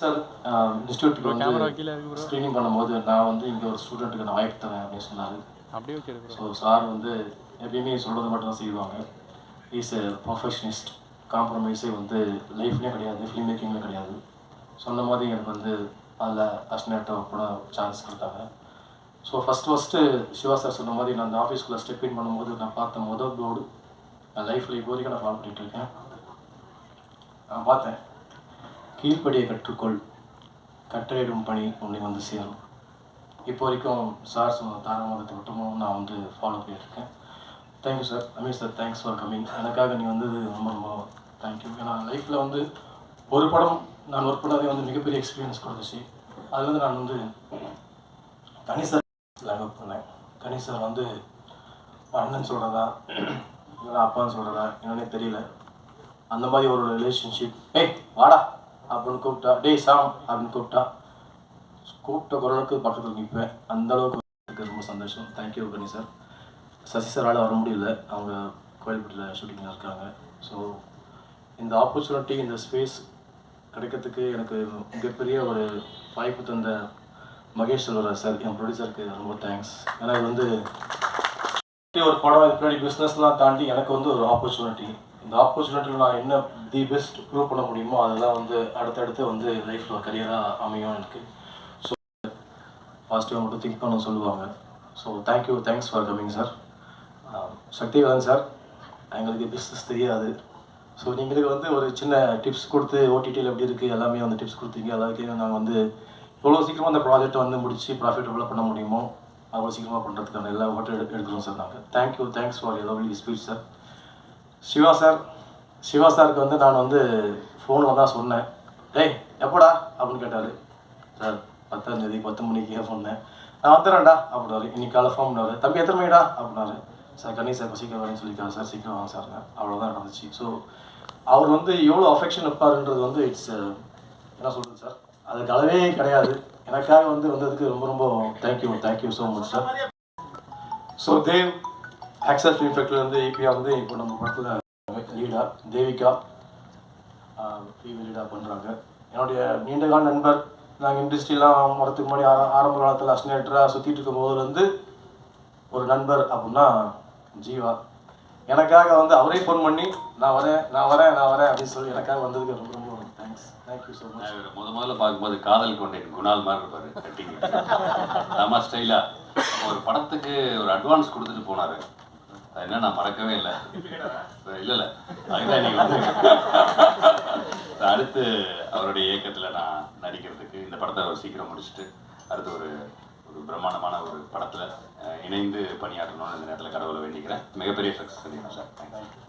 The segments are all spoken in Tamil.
சார் இன்ஸ்டியூட்டுக்கு கேமரா வந்து ஸ்க்ரீனிங் பண்ணும்போது நான் வந்து இங்கே ஒரு ஸ்டூடெண்ட்டுக்கு நான் வாய்ப்பு தரேன் அப்படின்னு சொன்னார். அப்படியே ஸோ சார் வந்து எப்பயுமே சொல்கிறது மட்டும் தான் செய்வாங்க. இஸ் எ பர்ஃபெக்ஷனிஸ்ட் காம்ப்ரமைஸே வந்து லைஃப்லேயும் கிடையாது ஃபிலிம் மேக்கிங்லேயும் கிடையாது. சொன்ன மாதிரி எனக்கு வந்து அதில் அஸ்னேட்டோ கூட சான்ஸ் கொடுத்தாங்க. So first first Shiva sir சொன்ன மாதிரி நான் அந்த ஆஃபீஸ்க்குள்ளே ஸ்டெப் இன் பண்ணும்போது நான் பார்த்த முதல் போர்டு என் லைஃப்பில் இப்போ வரைக்கும் நான் ஃபாலோ பண்ணிட்டு இருக்கேன். நான் பார்த்தேன். கீழ்ப்படியை கற்றுக்கொள். கட்டளையிடும் பணி உன்னை வந்து சேரும். இப்போ வரைக்கும் சார் சொன்ன தாரமதத்தை மட்டுமும் நான் வந்து ஃபாலோ பண்ணிட்டுருக்கேன். Thank you sir Amir sir thanks for coming எனக்காக நீ வந்தது ரொம்ப ரொம்ப தேங்க்யூ ஏன்னா லைஃப்பில் வந்து ஒரு படம் நான் ஒர்க் பண்ணதே வந்து மிகப்பெரிய எக்ஸ்பீரியன்ஸ் கொடுத்துச்சு. அதுலேருந்து நான் வந்து கணேசர் ஒர்க் பண்ணேன். கணேசர் வந்து அண்ணன் சொல்கிறதா இல்லை அப்பான்னு சொல்கிறதா என்னன்னே தெரியல. அந்த மாதிரி ஒரு ரிலேஷன்ஷிப் ஏய் வாடா! அப்படின்னு கூப்பிட்டா டே சாம் அப்படின்னு கூப்பிட்டா கூப்பிட்ட குரலுக்கு பக்கத்தில் நிற்பேன் அந்த அளவுக்கு ரொம்ப சந்தோஷம். தேங்க்யூ கணி சார் சசி சாரால் வர முடியல. அவங்க கோயில்பட்டில் ஷூட்டிங்கில் இருக்காங்க. ஸோ இந்த ஆப்பர்ச்சுனிட்டி இந்த ஸ்பேஸ் கிடைக்கிறதுக்கு எனக்கு மிகப்பெரிய ஒரு வாய்ப்பு தந்த மகேஷ் செல்வராஜ் சார் என் ப்ரொடியூசருக்கு ரொம்ப தேங்க்ஸ் ஏன்னா இது வந்து ஒரு படம் பின்னாடி பிஸ்னஸ்லாம் தாண்டி எனக்கு வந்து ஒரு ஆப்பர்ச்சுனிட்டி இந்த ஆப்பர்ச்சுனிட்டியில் நான் என்ன தி பெஸ்ட் ப்ரூவ் பண்ண முடியுமோ அதெல்லாம் வந்து அடுத்தடுத்து வந்து லைஃப்பில் கரியராக அமையும் எனக்கு. ஸோ பாசிட்டிவாக மட்டும் திங்க் பண்ண சொல்லுவாங்க. So thank you thanks for coming sir Sakthivelan sir எங்களுக்கு பிஸ்னஸ் தெரியாது. ஸோ நீங்களுக்கு வந்து ஒரு சின்ன டிப்ஸ் கொடுத்து ஓடிடியில் எப்படி இருக்குது எல்லாமே வந்து டிப்ஸ் கொடுத்தீங்க. எல்லாருக்கும் நாங்கள் வந்து எவ்வளோ சீக்கிரமாக அந்த ப்ராஜெக்ட்டை வந்து முடித்து ப்ராஃபிட்டபுளாக பண்ண முடியுமோ அவ்வளோ சீக்கிரமாக பண்ணுறதுக்கான எல்லா ஓட்டம் எடு எடுக்கிறோம் சார் நாங்கள் thank you thanks for lovely speech sir Shiva sir Shiva சாருக்கு வந்து நான் வந்து ஃபோனில் தான் சொன்னேன். டேய் எப்படா? அப்படின்னு கேட்டார். சார் பத்தாம் தேதி பத்து மணிக்கு சொன்னேன். நான் வந்துடுறேன்டா அப்படின்னாரு. இன்னைக்கு காலை ஃபோன் பண்ணாரு. தம்பி எத்தனை மணிடா? அப்படின்னாரு. சார் கணி சார் இப்போ சீக்கிரம் வரேன்னு சொல்லிக்கலாம் சார். சீக்கிரம் வாங்க சார். அவ்வளோதான் நடந்துச்சு. ஸோ அவர் வந்து எவ்வளோ அஃபெக்ஷன் இருப்பாருன்றது வந்து இட்ஸ் என்ன சொல்கிறது சார்? அதுக்கு அளவே கிடையாது. எனக்காக வந்து வந்ததுக்கு ரொம்ப ரொம்ப thank you thank you so much sir so Dev access film ஃபேக்ட்ரிலேருந்து ஏபியா வந்து இப்போ நம்ம படத்தில் லீடா தேவிகா ஃபீமேல் லீடாக பண்ணுறாங்க என்னுடைய நீண்டகால நண்பர் நாங்கள் இண்டஸ்ட்ரிலாம் வரத்துக்கு முன்னாடி ஆரம்ப காலத்தில் அஸ்னேட்டராக சுற்றிட்டு இருக்கும் போதுலேருந்து ஒரு நண்பர் அப்படின்னா ஜீவா. எனக்காக வந்து அவரே ஃபோன் பண்ணி நான் வரேன் நான் வரேன் நான் வரேன் அப்படின்னு சொல்லி எனக்காக வந்ததுக்கு ரொம்ப ரொம்ப தேங்க்ஸ் தேங்க்யூ ஸோ மச் முத முதல்ல பார்க்கும்போது காதல் கொண்டேன். குணால் மாதிரி இருப்பாரு கட்டிங் ஆமா ஸ்டைலா ஒரு படத்துக்கு ஒரு அட்வான்ஸ் கொடுத்துட்டு போனாரு. அது என்ன நான் மறக்கவே இல்லை. இல்ல இல்ல. அதுதான் நீங்க வந்து அடுத்து அவருடைய இயக்கத்துல நான் நடிக்கிறதுக்கு இந்த படத்தை அவர் சீக்கிரம் முடிச்சுட்டு அடுத்து ஒரு ஒரு பிரம்மாண்டமான ஒரு படத்துல இணைந்து பணியாற்றணும்னு இந்த நேரத்துல கடவுளை வேண்டிக்கிறேன். மிகப்பெரிய சக்ஸஸ் பண்ணிடுறேன் sir thank you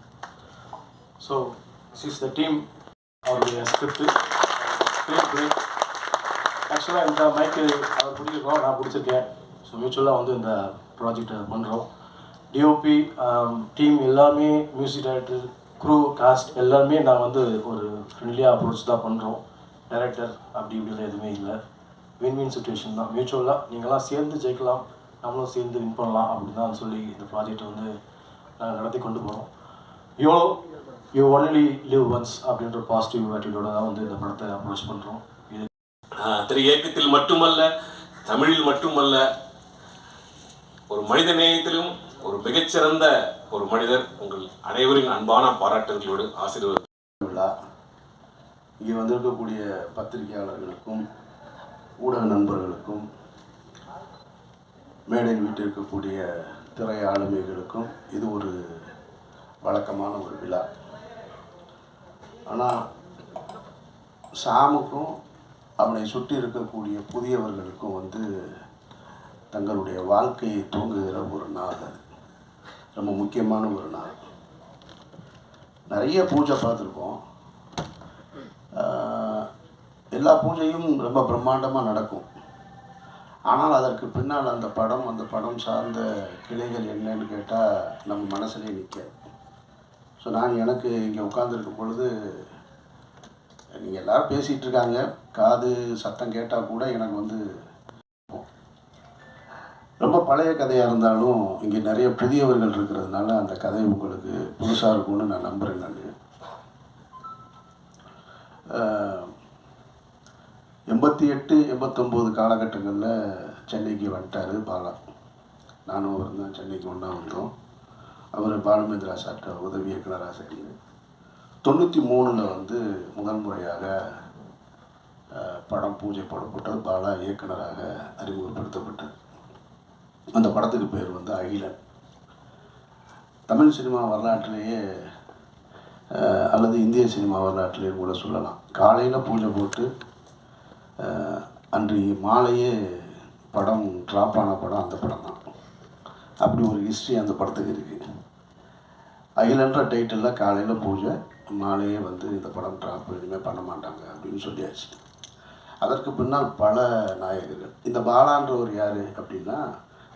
so is the team அவருடைய ஸ்கிரிப்ட் ஆக்சுவலாக இந்த மைக்கு அவர் பிடிச்சிருக்கோம் நான் பிடிச்சிருக்கேன். ஸோ மியூச்சுவலாக வந்து இந்த ப்ராஜெக்டை பண்ணுறோம் டிஓபி டீம் um, எல்லாமே மியூசிக் டைரக்டர் க்ரூ காஸ்ட் எல்லாருமே நான் வந்து ஒரு ஃப்ரெண்ட்லியாக அப்ரோச் தான் பண்ணுறோம் டைரக்டர் அப்படி இப்படிலாம் எதுவுமே இல்லை. வின் வின் சுச்சுவேஷன் தான் மியூச்சுவலாக நீங்களாம் சேர்ந்து ஜெயிக்கலாம். நம்மளும் சேர்ந்து வின் பண்ணலாம் அப்படி தான் சொல்லி இந்த ப்ராஜெக்டை வந்து நாங்கள் நடத்தி கொண்டு போகிறோம் YOLO you only live once அப்படின்ற பாசிட்டிவ் ஆட்டிடியூட தான் வந்து இந்த படத்தை அப்ரோச் பண்ணுறோம் இது திரை திரு இயக்கத்தில் மட்டுமல்ல தமிழில் மட்டுமல்ல ஒரு மனித நேயத்திலும் ஒரு மிகச்சிறந்த ஒரு மனிதர் உங்கள் அனைவரின் அன்பான பாராட்டுகளோடு ஆசீர்வாதம் விழா. இங்கே வந்திருக்கக்கூடிய பத்திரிகையாளர்களுக்கும் ஊடக நண்பர்களுக்கும் மேடையில் வீட்டிருக்கக்கூடிய திரை ஆளுமைகளுக்கும் இது ஒரு வழக்கமான ஒரு விழா. ஆனால் சாமுக்கும் அவனை சுற்றி இருக்கக்கூடிய புதியவர்களுக்கும் வந்து தங்களுடைய வாழ்க்கையை தூங்குகிற ஒரு நாள் அது. ரொம்ப முக்கியமான ஒரு நாள். நிறைய பூஜை பார்த்துருக்கோம். எல்லா பூஜையும் ரொம்ப பிரம்மாண்டமாக நடக்கும். ஆனால் அதற்கு பின்னால் அந்த படம் அந்த படம் சார்ந்த கிளைகள் என்னன்னு கேட்டால் நம்ம மனசுலேயே நிற்க ஸோ நான் எனக்கு இங்கே உட்காந்துருக்கும் பொழுது நீங்கள் எல்லோரும் பேசிகிட்டு இருக்காங்க. காது சத்தம் கேட்டால் கூட எனக்கு வந்து ரொம்ப பழைய கதையாக இருந்தாலும் இங்கே நிறைய புதியவர்கள் இருக்கிறதுனால அந்த கதை உங்களுக்கு புதுசாக இருக்கும்னு நான் நம்புகிறேன் நான். எண்பத்தி எட்டு எண்பத்தொம்போது காலகட்டங்களில் சென்னைக்கு வந்துட்டார் பாலா. நானும் அவர் தான் சென்னைக்கு ஒன்றா வந்தோம். அவர் பாலுமேந்திரா சார்ட்ட உதவி இயக்குனராக சேர்ந்து தொண்ணூற்றி மூணில் வந்து முதல் முறையாக படம் பூஜை போடப்பட்டது. பாலா இயக்குனராக அறிமுகப்படுத்தப்பட்டது அந்த படத்துக்கு பேர் வந்து அகிலன். தமிழ் சினிமா வரலாற்றிலேயே அல்லது இந்திய சினிமா வரலாற்றிலேயே கூட சொல்லலாம். காலையில் பூஜை போட்டு அன்று மாலையே படம் ட்ராப் ஆன படம் அந்த படம் தான். அப்படி ஒரு ஹிஸ்ட்ரி அந்த படத்துக்கு இருக்குது அகிலன்ற டைட்டிலில் காலையில் பூஜை மாலையே வந்து இந்த படம் ட்ராப் இனிமேல் பண்ண மாட்டாங்க அப்படின்னு சொல்லியாச்சு. அதற்கு பின்னால் பல நாயகர்கள். இந்த பாலான்றவர் யார் அப்படின்னா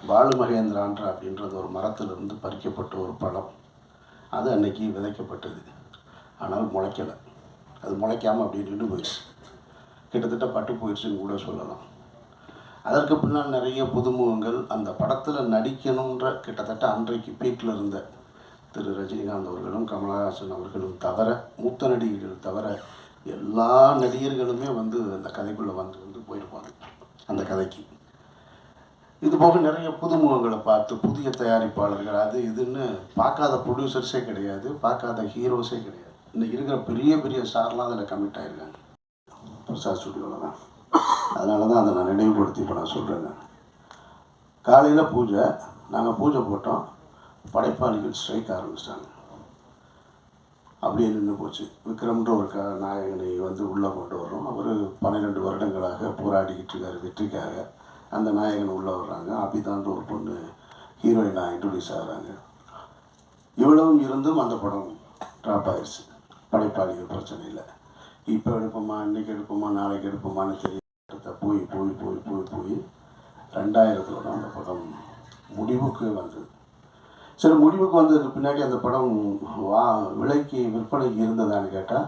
பாலு மகேந்திரான்ற அப்படின்றது ஒரு மரத்திலிருந்து பறிக்கப்பட்ட ஒரு பழம். அது அன்னைக்கு விதைக்கப்பட்டது. ஆனால் முளைக்கலை. அது முளைக்காமல் அப்படி நின்று போயிடுச்சு. கிட்டத்தட்ட பட்டு போயிடுச்சுன்னு கூட சொல்லலாம். அதற்கு பின்னால் நிறைய புதுமுகங்கள் அந்த படத்தில் நடிக்கணுன்ற கிட்டத்தட்ட அன்றைக்கு பீக்கில் இருந்த திரு ரஜினிகாந்த் அவர்களும் கமலஹாசன் அவர்களும் தவிர மூத்த நடிகர்கள் தவிர எல்லா நடிகர்களுமே வந்து அந்த கதைக்குள்ளே வந்து வந்து போயிருப்பாங்க. அந்த கதைக்கு. இது போக நிறைய புதுமுகங்களை பார்த்து புதிய தயாரிப்பாளர்கள் அது இதுன்னு பார்க்காத ப்ரொடியூசர்ஸே கிடையாது பார்க்காத ஹீரோஸே கிடையாது. இன்னைக்கு இருக்கிற பெரிய பெரிய ஸ்டார்லாம் அதில் கமிட் ஆகிருக்காங்க பிரசாத் ஸ்டுடியோவில் தான். அதனால தான் அதை நான் நினைவுபடுத்தி இப்போ நான் சொல்கிறேங்க காலையில் பூஜை நாங்கள் பூஜை போட்டோம். படைப்பாளிகள் ஸ்ட்ரைக் ஆரம்பிச்சிட்டாங்க. அப்படியே நின்று போச்சு. விக்ரம்ன்ற ஒரு க நாயகனை வந்து உள்ளே கொண்டு வரோம் அவர் பன்னிரெண்டு வருடங்களாக போராடிக்கிட்டு இருக்கார் வெற்றிக்காக. அந்த நாயகன் உள்ளே வர்றாங்க. அபிதான்ற ஒரு பொண்ணு ஹீரோயினாக இன்ட்ரடியூஸ் ஆகுறாங்க. இவ்வளவும் இருந்தும் அந்த படம் ட்ராப் ஆயிடுச்சு படைப்பாளிகள் பிரச்சனை இல்லை. இப்போ எடுப்போமா இன்னைக்கு எடுப்போமா நாளைக்கு எடுப்போமான்னு தெரிய போய் போய் போய் போய் போய் ரெண்டாயிரத்தில் தான் அந்த படம் முடிவுக்கு வந்தது. சரி முடிவுக்கு வந்ததுக்கு பின்னாடி அந்த படம் வா விலைக்கு விற்பனைக்கு இருந்ததான்னு கேட்டால்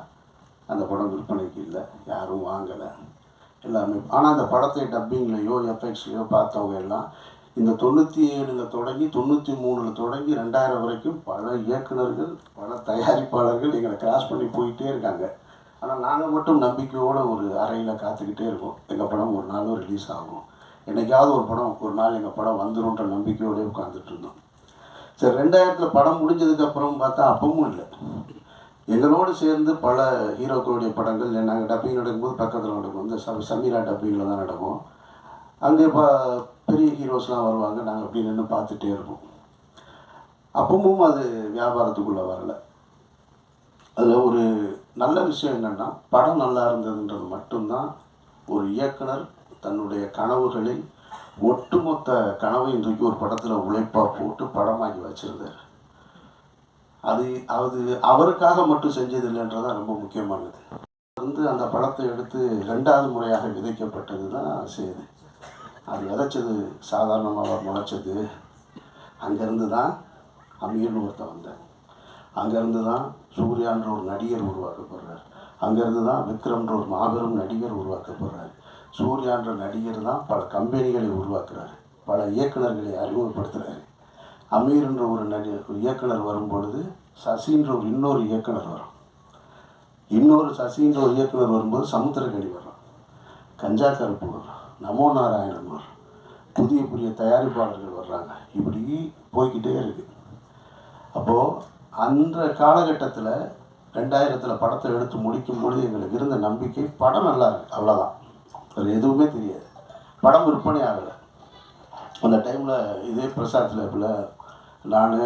அந்த படம் விற்பனைக்கு இல்லை. யாரும் வாங்கலை. எல்லாமே. ஆனால் அந்த படத்தை டப்பிங்லேயோ எஃபெக்ட்ஸ்லையோ பார்த்தவங்க எல்லாம் இந்த தொண்ணூற்றி ஏழில் தொடங்கி தொண்ணூற்றி மூணில் தொடங்கி ரெண்டாயிரம் வரைக்கும் பல இயக்குனர்கள் பல தயாரிப்பாளர்கள் எங்களை கிராஸ் பண்ணி போயிட்டே இருக்காங்க. ஆனால் நாங்கள் மட்டும் நம்பிக்கையோடு ஒரு அறையில் காத்துக்கிட்டே இருக்கோம். எங்கள் படம் ஒரு நாளும் ரிலீஸ் ஆகும் என்னைக்காவது ஒரு படம் ஒரு நாள் எங்கள் படம் வந்துடும்ன்ற நம்பிக்கையோடய உட்காந்துட்டு இருந்தோம். சரி ரெண்டாயிரத்தில் படம் முடிஞ்சதுக்கப்புறம் பார்த்தா அப்பவும் இல்லை. எங்களோடு சேர்ந்து பல ஹீரோக்களுடைய படங்கள் நாங்கள் டப்பிங் நடக்கும்போது பக்கத்தில் நடக்கும். இந்த ச சமீரா டப்பிங்கில் தான் நடக்கும். அங்கே இப்போ பெரிய ஹீரோஸ்லாம் வருவாங்க நாங்கள் அப்படி நின்று பார்த்துட்டே இருப்போம். அப்பவும் அது வியாபாரத்துக்குள்ளே வரலை. அதில் ஒரு நல்ல விஷயம் என்னென்னா படம் நல்லா இருந்ததுன்றது மட்டும்தான் ஒரு இயக்குனர் தன்னுடைய கனவுகளை ஒட்டுமொத்த கனவையும் தூக்கி ஒரு படத்தில் உழைப்பாக போட்டு படமாக்கி வச்சுருந்தார். அது அது அவருக்காக மட்டும் செஞ்சது இல்லைன்றதான் ரொம்ப முக்கியமானது. வந்து அந்த படத்தை எடுத்து ரெண்டாவது முறையாக விதைக்கப்பட்டது தான் செய்து அது விதைச்சது சாதாரணமாக முளைச்சது. அங்கேருந்து தான் அமீர்னு ஒருத்தன் வந்தேன் அங்கேருந்து தான் சூர்யான்ற ஒரு நடிகர் உருவாக்கப்படுறார். அங்கேருந்து தான் விக்ரம்ன்ற ஒரு மாபெரும் நடிகர் உருவாக்கப்படுறார். சூர்யான்ற நடிகர் தான் பல கம்பெனிகளை உருவாக்குறாரு. பல இயக்குனர்களை அறிமுகப்படுத்துகிறாரு அமீர்ன்ற ஒரு நடி இயக்குனர் வரும் பொழுது சசின்ற ஒரு இன்னொரு இயக்குனர் வரும். இன்னொரு சசின்ற ஒரு இயக்குனர் வரும்போது சமுத்திரக்கடி வரும். கஞ்சா கருப்பு வரும் நமோ நாராயணன் வரும் புதிய புதிய தயாரிப்பாளர்கள் வர்றாங்க. இப்படி போய்கிட்டே இருக்குது அப்போது அந்த காலகட்டத்தில் ரெண்டாயிரத்தில் படத்தை எடுத்து முடிக்கும் பொழுது எங்களுக்கு இருந்த நம்பிக்கை படம் நல்லா இருக்கு. அவ்வளோதான் அது எதுவுமே தெரியாது. படம் விற்பனை ஆகலை. அந்த டைமில் இதே பிரசாத் நான் நான்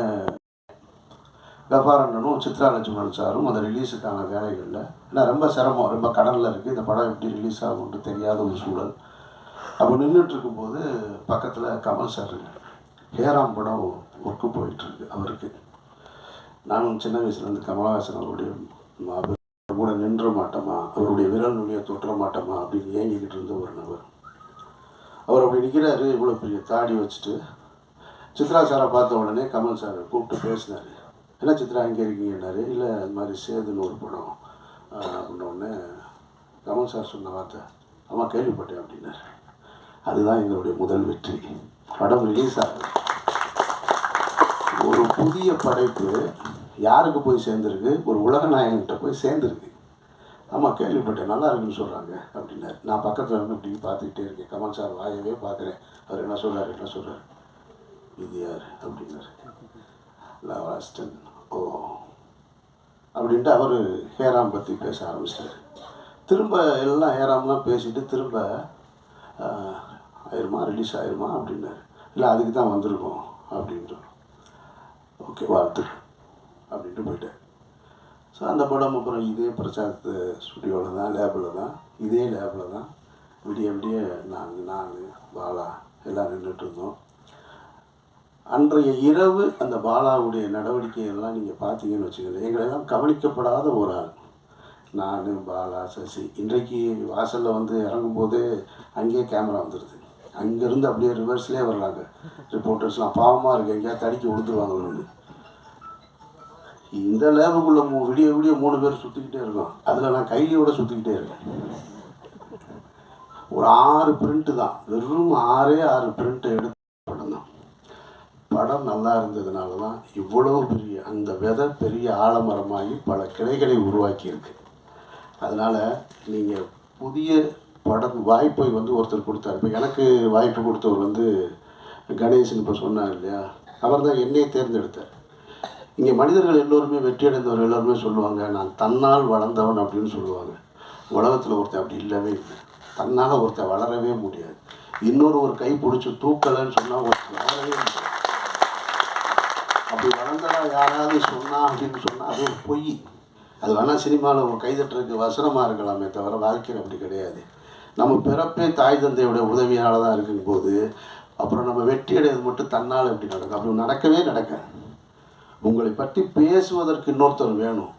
கபாரண்ணனும் சித்ரா லட்சுமணன் சாரும் அந்த ரிலீஸுக்கான வேலைகளில் ஏன்னா ரொம்ப சிரமம் ரொம்ப கடனில் இருக்குது இந்த படம் எப்படி ரிலீஸ் ஆகும்னு தெரியாத ஒரு சூழல். அப்போ நின்றுட்டு இருக்கும்போது பக்கத்தில் கமல் சார் ஹேராம் படம் ஒர்க்கு போயிட்டுருக்கு அவருக்கு. நானும் சின்ன வயசுலேருந்து கமலஹாசன் அவருடைய கூட நின்ற மாட்டோமா? அவருடைய விரல் நுழைய தொற்ற மாட்டோமா? அப்படின்னு ஏங்கிக்கிட்டு இருந்த ஒரு நபர். அவர் அப்படி நிற்கிறாரு இவ்வளோ பெரிய தாடி வச்சுட்டு. சித்ரா சாரை பார்த்த உடனே கமல் சார் கூப்பிட்டு பேசினார். என்ன சித்ரா இங்கே இருக்கீங்கன்னாரு இல்லை இது மாதிரி சேதுன்னு ஒரு படம் அப்படின்னோடனே கமல் சார் சொன்ன வார்த்தை அம்மா கேள்விப்பட்டேன் அப்படின்னாரு. அதுதான் எங்களுடைய முதல் வெற்றி. படம் ரிலீஸ் ஆகுது. ஒரு புதிய படைப்பு யாருக்கு போய் சேர்ந்துருக்கு? ஒரு உலக நாயகன்கிட்ட போய் சேர்ந்துருக்கு. ஆமாம் கேள்விப்பட்டேன் நல்லா இருக்குன்னு சொல்கிறாங்க அப்படின்னாரு. நான் பக்கத்தில் இருந்து இப்படி பார்த்துக்கிட்டே இருக்கேன். கமல் சார் வாயவே பார்க்குறேன். அவர் என்ன சொல்கிறார் என்ன சொல்கிறார் இது யார்? அப்படின்னார் லாஸ்டன் ஓ. அப்படின்ட்டு அவர் ஹேராம் பற்றி பேச ஆரம்பிச்சார். திரும்ப எல்லாம் ஹேராம்லாம் பேசிட்டு திரும்ப ஆயிருமா? ரிலீஸ் ஆயிருமா? அப்படின்னாரு. இல்லை அதுக்கு தான் வந்திருக்கோம் அப்படின்ட்டு ஓகே வாழ்த்துக்கள் அப்படின்ட்டு போயிட்டேன் ஸோ அந்த படம் அப்புறம் இதே பிரசாத் ஸ்டுடியோவில் தான் லேபில் தான். இதே லேபில் தான். விடிய விடிய நாங்கள் நான் பாலா எல்லாம் நின்றுட்டு இருந்தோம். அன்றைய இரவு அந்த பாலாவுடைய நடவடிக்கையெல்லாம் நீங்கள் பார்த்தீங்கன்னு வச்சுக்கோங்க எங்களெல்லாம் கவனிக்கப்படாத ஒரு ஆள். நான் பாலா சசி. இன்றைக்கு வாசலில் வந்து இறங்கும்போதே அங்கேயே கேமரா வந்துடுது அங்கேருந்து அப்படியே ரிவர்ஸ்லேயே வர்றாங்க. ரிப்போர்ட்டர்ஸ்லாம் பாவமாக இருக்குது எங்கேயாவது தடுக்கி விழுந்துருவாங்களோன்னு இந்த லேபுக்குள்ளே மூ விடிய விடிய மூணு பேர் சுற்றிக்கிட்டே இருக்கோம். அதில் நான் கைலியோட சுற்றிக்கிட்டே இருக்கேன். ஒரு ஆறு பிரிண்ட்டு தான். வெறும் ஆறே ஆறு பிரிண்ட்டை எடுத்து படம் நல்லா இருந்ததுனால தான் இவ்வளோ பெரிய அந்த விதை பெரிய ஆலமரமாகி பல கிளைகளை உருவாக்கியிருக்கு. அதனால் நீங்கள் புதிய படம் வாய்ப்பை வந்து ஒருத்தர் கொடுத்தாரு. இப்போ எனக்கு வாய்ப்பு கொடுத்தவர் வந்து கணேசன் இப்போ சொன்னார் இல்லையா? அவர் தான் என்னையை தேர்ந்தெடுத்தார். இங்கே மனிதர்கள் எல்லோருமே வெற்றி அடைந்தவர் எல்லோருமே சொல்லுவாங்க நான் தன்னால் வளர்ந்தவன் அப்படின்னு சொல்லுவாங்க. உலகத்தில் ஒருத்தன் அப்படி இல்லவே இல்லை. தன்னால் ஒருத்தன் வளரவே முடியாது. இன்னொரு ஒரு கை பிடிச்சி தூக்கலைன்னு சொன்னால் ஒருத்தன் வளரவே முடியாது. அப்படி வளர்ந்ததாக யாராவது சொன்னா அப்படின்னு சொன்னால் அது ஒரு பொய். அது வேணால் சினிமாவில் ஒரு கைதட்டுறதுக்கு வசனமாக இருக்கலாமே தவிர வாழ்க்கையில் அப்படி கிடையாது. நம்ம பிறப்பே தாய் தந்தையோட உதவியால் தான் இருக்கும்போது அப்புறம் நம்ம வெற்றி அடைவது மட்டும் தன்னால் எப்படி நடக்கும்? அப்படி நடக்கவே நடக்க. உங்களை பற்றி பேசுவதற்கு இன்னொருத்தர் வேணும்.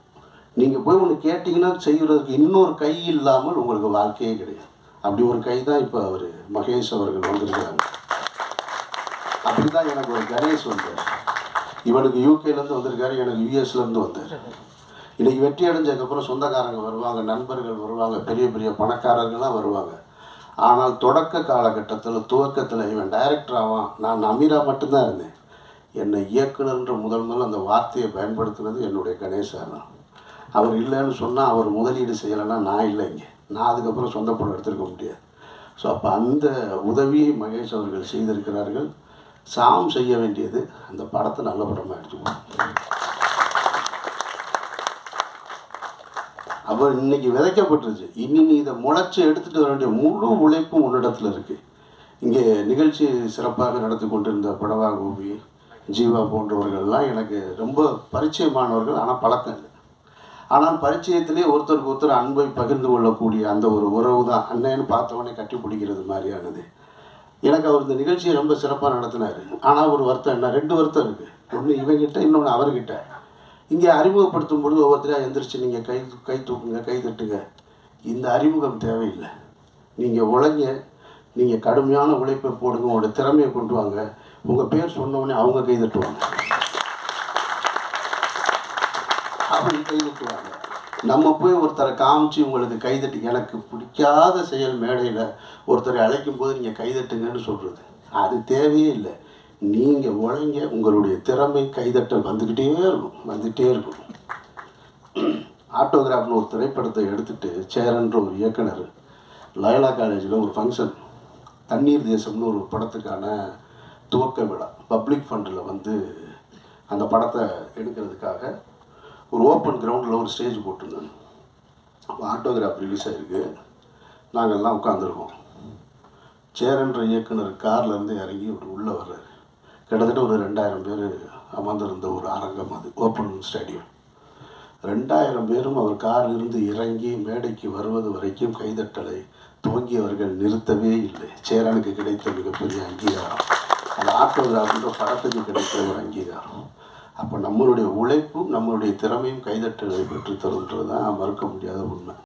நீங்கள் போய் ஒன்று கேட்டிங்கன்னா செய்கிறதுக்கு இன்னொரு கை இல்லாமல் உங்களுக்கு வாழ்க்கையே கிடையாது. அப்படி ஒரு கை தான் இப்போ அவர் மகேஷ் அவர்கள் வந்திருக்கிறாங்க. அப்படி தான் எனக்கு ஒரு கணேஷ் வந்தார். இவனுக்கு யூகேலேருந்து வந்திருக்காரு எனக்கு யூஎஸ்லேருந்து வந்தார். இன்னைக்கு வெற்றி அடைஞ்சதுக்கப்புறம் சொந்தக்காரங்க வருவாங்க நண்பர்கள் வருவாங்க பெரிய பெரிய பணக்காரர்கள்லாம் வருவாங்க. ஆனால் தொடக்க காலகட்டத்தில் துவக்கத்தில் இவன் டைரக்டர் ஆவான். நான் அமீரா மட்டும்தான் இருந்தேன். என்னை இயக்குனர்ன்ற முதல் முதல் அந்த வார்த்தையை பயன்படுத்துனது என்னுடைய கணேசர் தான். அவர் இல்லைன்னு சொன்னால் அவர் முதலீடு செய்யலைன்னா நான் இல்லை இங்கே. நான் அதுக்கப்புறம் சொந்த படம் எடுத்திருக்க முடியாது. ஸோ அப்போ அந்த உதவியை மகேஷ் அவர்கள் செய்திருக்கிறார்கள். சாம் செய்ய வேண்டியது அந்த படத்தை நல்ல படமாக எடுத்துக்கணும் அப்போ இன்னைக்கு விதைக்கப்பட்டுருச்சு. இனி நீ இதை முளைச்சி எடுத்துகிட்டு வர வேண்டிய முழு உழைப்பும் உன்னிடத்தில் இருக்குது இங்கே நிகழ்ச்சி சிறப்பாக நடத்தி கொண்டிருந்த படவா கோபி ஜீவா போன்றவர்கள்லாம் எனக்கு ரொம்ப பரிச்சயமானவர்கள் ஆனால் பழக்கம் இல்லை. ஆனால் பரிச்சயத்திலே ஒருத்தருக்கு ஒருத்தர் அன்பை பகிர்ந்து கொள்ளக்கூடிய அந்த ஒரு உறவு தான் அண்ணன்னு பார்த்தவொடனே கட்டி பிடிக்கிறது மாதிரியானது. எனக்கு அவர் இந்த நிகழ்ச்சியை ரொம்ப சிறப்பாக நடத்தினார். ஆனால் ஒரு வருத்தம் என்ன? ரெண்டு வருத்தம் இருக்குது ஒன்று இவங்கிட்ட இன்னொன்று அவர்கிட்ட. இங்கே அறிமுகப்படுத்தும் பொழுது ஒவ்வொருத்தரையாக எந்திரிச்சு நீங்கள் கை கை தூக்குங்க கை தட்டுங்க. இந்த அறிமுகம் தேவையில்லை. நீங்கள் உழைங்க. நீங்கள் கடுமையான உழைப்பை போடுங்க. உங்களோட திறமையை கொண்டு வாங்க. உங்கள் பேர் சொன்னோடனே அவங்க கை தட்டுவாங்க. அப்படி கை தட்டுவாங்க. நம்ம போய் ஒருத்தரை காமிச்சு உங்களுக்கு கைதட்டு எனக்கு பிடிக்காத செயல் மேடையில் ஒருத்தரை அழைக்கும் போது நீங்கள் கைதட்டுங்கன்னு சொல்கிறது அது தேவையே இல்லை. நீங்கள் உழைங்க உங்களுடைய திறமை கைதட்டல் வந்துக்கிட்டே இருக்கும் வந்துக்கிட்டே இருக்கும். ஆட்டோகிராஃப்னு ஒரு திரைப்படத்தை எடுத்துட்டு சேரன்ற ஒரு இயக்குனர் லயலா காலேஜில் ஒரு ஃபங்க்ஷன் தண்ணீர் தேசம்னு ஒரு படத்துக்கான துவக்க விழா பப்ளிக் ஃபண்டில் வந்து அந்த படத்தை எடுக்கிறதுக்காக ஒரு ஓப்பன் கிரவுண்டில் ஒரு ஸ்டேஜ் போட்டிருந்தேன் அப்போ ஆட்டோகிராஃப் ரிலீஸ் ஆகிருக்கு நாங்கள்லாம் உட்காந்துருக்கோம் சேரன்ற இயக்குனர் கார்லேருந்து இறங்கி உள்ளே வர்றாரு. கிட்டத்தட்ட ஒரு ரெண்டாயிரம் பேர் அமர்ந்திருந்த ஒரு அரங்கம் அது ஓப்பன் ஸ்டேடியம் ரெண்டாயிரம் பேரும் அவர் காரிலிருந்து இறங்கி மேடைக்கு வருவது வரைக்கும் கைதட்டலை துவங்கியவர்கள் நிறுத்தவே இல்லை. சேரனுக்கு கிடைத்த மிகப்பெரிய அங்கீகாரம். அந்த ஆட்டோகிராஃப்ன்ற படத்துக்கு கிடைத்த ஒரு அங்கீகாரம். அப்போ நம்மளுடைய உழைப்பும் நம்மளுடைய திறமையும் கைதட்டலை பெற்றுத்தருன்றது தான் மறுக்க முடியாத உண்மை.